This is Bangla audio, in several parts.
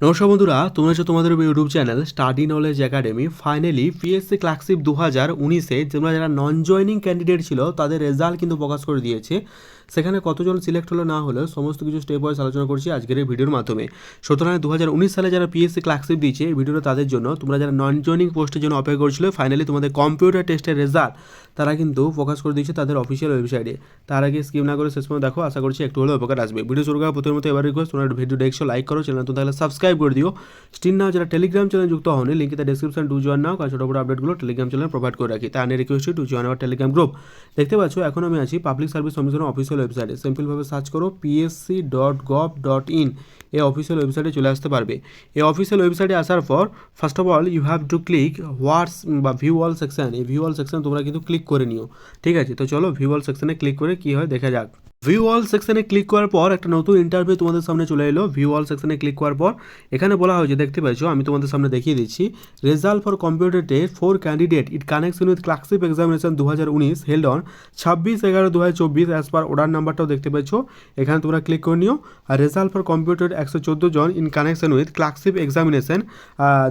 নমস্কার বন্ধুরা, তোমরা হচ্ছে তোমাদের YouTube channel study knowledge academy finally PSC clerkship দু হাজার উনিশে তোমরা যারা নন জয়নিং ক্যান্ডিডেট ছিল, তাদের রেজাল্ট কিন্তু প্রকাশ করে দিয়েছে। সেখানে কতজন সিলেক্ট হলো না হলো, সমস্ত কিছু স্টেপ ওয়াইজ আলোচনা করছি আজকের এই ভিডিওর মাধ্যমে। সুতরাং দু হাজার উনিশ সালে যারা পিএসসি ক্লার্কশিপ দিয়েছে, এই ভিডিওটা তাদের জন্য, তোমরা যারা নন জয়নিং পোস্টের জন্য অপেক্ষা করছিল ফাইনালি তোমাদের কম্পিউটার টেস্টের রেজাল্ট তারা কিন্তু প্রকাশ করে দিয়েছে তাদের অফিসিয়াল ওয়েবসাইটে তার আগে স্কিপ না করে শেষ পর্যন্ত দেখো, আশা করছি একটু হলেও উপকার আসবে। ভিডিও শুরু করার প্রথমে এবার রিকোয়েস্ট তোমরা ভিডিও দেখছ লাইক করো চ্যানেল তো তাহলে সাবস্ক্রাইব করে দিও। স্টিন নাও যারা টেলিগ্রাম চ্যানেল যুক্ত হন লিঙ্ক তার ডিসক্রিপশন টু জয়েন নাও, কারণ ছোটো বড় আপডেটগুলো টেলিগ্রাম চ্যানেল প্রোভাইড করে রাখি। নিয়ে request to join our Telegram group দেখতে পাচ্ছ, এখন আমি আছি পাবলিক সার্ভিস কমিশনের অফিসিয়াল ওয়েবসাইটে সিম্পলভাবে সার্চ করো PSC dot gov dot in এই অফিসিয়াল ওয়েবসাইটে চলে আসতে পারবে। এই অফিসিয়াল ওয়েবসাইটে আসার পর first of all you have to click what's বা ভিউ অল সেকশন এই ভিউ অল সেকশন তোমরা কিন্তু ক্লিক করে নিও। ঠিক আছে, তো চলো ভিউ অল সেকশনে ক্লিক করে কি হয়, দেখা যাক। ভিউ অল সেকশনে ক্লিক করার পর একটা নতুন ইন্টারভিউ তোমাদের সামনে চলে এলো। ভিউ অল সেকশনে ক্লিক করার পর এখানে বলা হয়েছে, দেখতে পাচ্ছ, আমি তোমাদের সামনে দেখিয়ে দিচ্ছি। Result for computer test for candidate it connection with clerkship examination দু হাজার উনিশ হেল্ড অন ছাব্বিশ এগারো দু হাজার চব্বিশ অ্যাজ পার অর্ডার নাম্বারটাও দেখতে পাচ্ছ। এখানে তোমরা ক্লিক করে নিও। আর রেজাল্ট ফর কম্পিউটার একশো চোদ্দ জন in connection with clerkship examination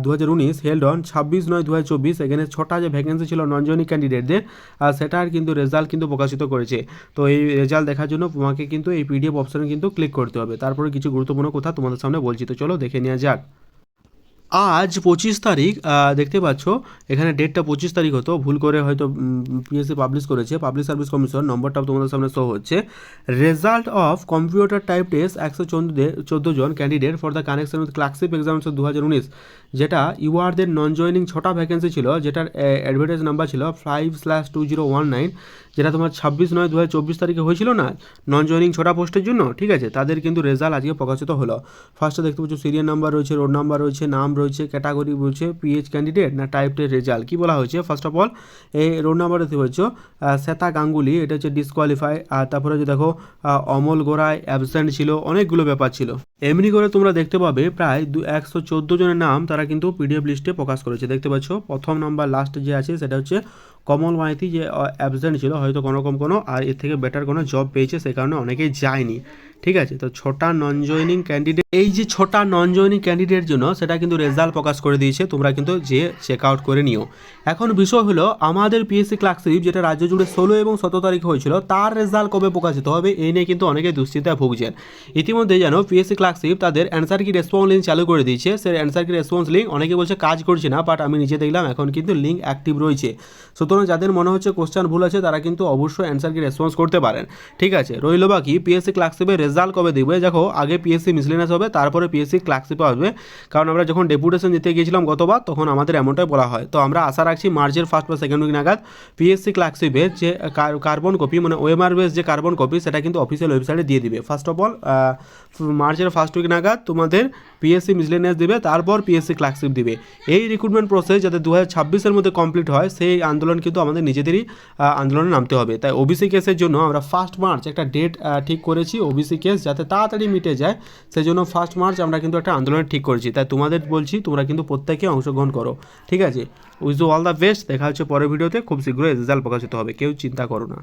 দু হাজার উনিশ হেল্ড অন ছাব্বিশ নয় দু হাজার চব্বিশ এখানে ছটা যে ভ্যাকেন্সি ছিল নন জয়নিং ক্যান্ডিডেটদের সেটার কিন্তু রেজাল্ট কিন্তু প্রকাশিত করেছে। তো এই রেজাল্ট দেখার জন্য তোমাকে কিন্তু এই পিডিএফ অপশানে কিন্তু ক্লিক করতে হবে। তারপরে কিছু গুরুত্বপূর্ণ কথা তোমাদের সামনে বলছি। তো চলো দেখে নেওয়া যাক। আজ পঁচিশ তারিখ দেখতে পাচ্ছ, এখানে ডেটটা পঁচিশ তারিখ হতো, ভুল করে হয়তো পিএসসি পাবলিশ করেছে পাবলিক সার্ভিস কমিশন নম্বরটাও তোমাদের সামনে শো হচ্ছে। Result of computer type test একশো চোদ্দ জন candidate for the connection with clerkship examination দু হাজার উনিশ, যেটা ইউআরদের নন জয়নিং ছটা ভ্যাকেন্সি ছিল, যেটার অ্যাডভার্টাইজ নাম্বার ছিল five slash two zero one nine যেটা তোমার ছাব্বিশ নয় দু হাজার চব্বিশ তারিখে হয়েছিল না নন জয়নিং ছটা পোস্টের জন্য, ঠিক আছে? তাদের কিন্তু রেজাল্ট আজকে প্রকাশিত হলো। ফার্স্টে দেখতে পাচ্ছ সিরিয়াল নাম্বার রয়েছে রোড নাম্বার রয়েছে, নাম রয়েছে ক্যাটাগরি বলছে পিএইচ ক্যান্ডিডেট না টাইপটের রেজাল্ট কী বলা হয়েছে? ফার্স্ট অফ অল এই রোল নাম্বার দেখতে পাচ্ছ শ্বেতা গাঙ্গুলি, এটা হচ্ছে ডিসকোয়ালিফাই আর তারপরে যে দেখো অমল গোড়ায় অ্যাবসেন্ট ছিল, অনেকগুলো ব্যাপার ছিল। এমনি করে তোমরা দেখতে পাবে প্রায় দু, একশো চোদ্দ জনের নাম তারা কিন্তু পিডিএফ লিস্টে প্রকাশ করেছে। দেখতে পাচ্ছ, প্রথম নাম্বার লাস্ট যে আছে, সেটা হচ্ছে কমল মাইতি যে অ্যাবসেন্ট ছিল, হয়তো কোনো রকম কোনো, আর এর থেকে বেটার কোনো জব পেয়েছে সে কারণে অনেকেই যায়নি। ঠিক আছে? তো ছটা নন জয়নিং ক্যান্ডিডেট এই যে ছটা নন জয়নিং ক্যান্ডিডেট জন্য সেটা কিন্তু রেজাল্ট প্রকাশ করে দিয়েছে। তোমরা কিন্তু যে চেক আউট করে নিও। এখন বিষয় হলো, আমাদের পিএসসি ক্লার্কশিপ যেটা রাজ্য জুড়ে ষোলো এবং সতেরো তারিখ হয়েছিল, তার রেজাল্ট কবে প্রকাশিত হবে এই নিয়ে কিন্তু অনেকে দুশ্চিন্তায় ভুগছেন। ইতিমধ্যে যেন পিএসসি ক্লার্কশিপ তাদের অ্যান্সার কি রেসপন্স লিঙ্ক চালু করে দিয়েছে। সে অ্যান্সার কি রেসপন্স লিঙ্ক অনেকে বলছে কাজ করছে না বাট আমি নিজে দেখলাম, এখন কিন্তু লিঙ্ক অ্যাক্টিভ রয়েছে। সুতরাং যাদের মনে হচ্ছে কোশ্চেন ভুল আছে, তারা কিন্তু অবশ্যই অ্যান্সারকে রেসপন্স করতে পারেন। ঠিক আছে, রইল বাকি পিএসসি ক্লার্কশিপের রেজাল্ট কবে দিবে দেখো, আগে পিএসসি মিসলিনাস হবে, তারপরে পিএসসি ক্লার্কশিপে আসবে। কারণ আমরা যখন ডেপুটেশন দিতে গিয়েছিলাম গতবার, তখন আমাদের এমনটাই বলা হয়। তো আমরা আশা রাখছি মার্চের ফার্স্ট বা সেকেন্ড উইক নাগাদ পিএসসি ক্লার্কশিপের যে কার্বন কপি মানে ওএমআর বেস যে কার্বন কপি সেটা কিন্তু অফিসিয়াল ওয়েবসাইটে দিয়ে দিবে। ফার্স্ট অফ অল মার্চের ফার্স্ট উইক নাগাদ তোমাদের পিএসসি মিসলেনিয়াস দেবে, তারপর পিএসসি ক্লার্কশিপ দিবে। এই রিক্রুটমেন্ট প্রসেস যাতে দু হাজার ছাব্বিশের মধ্যে কমপ্লিট হয়, সেই আন্দোলন কিন্তু আমাদের নিজেদেরই আন্দোলনে নামতে হবে। তাই ওবিসি কেসের জন্য আমরা ফার্স্ট মার্চ একটা ডেট ঠিক করেছি ওবিসি কেস যাতে তাড়াতাড়ি মিটে যায়। সেই জন্য ফার্স্ট মার্চ আমরা কিন্তু একটা আন্দোলন ঠিক করেছি। তাই তোমাদের বলছি, তোমরা কিন্তু প্রত্যেকে অংশগ্রহণ করো। ঠিক আছে? উইজ অল দ্য বেস্ট দেখা হচ্ছে পরের ভিডিওতে। খুব শীঘ্রই রেজাল্ট প্রকাশিত হবে। কেউ চিন্তা করো না।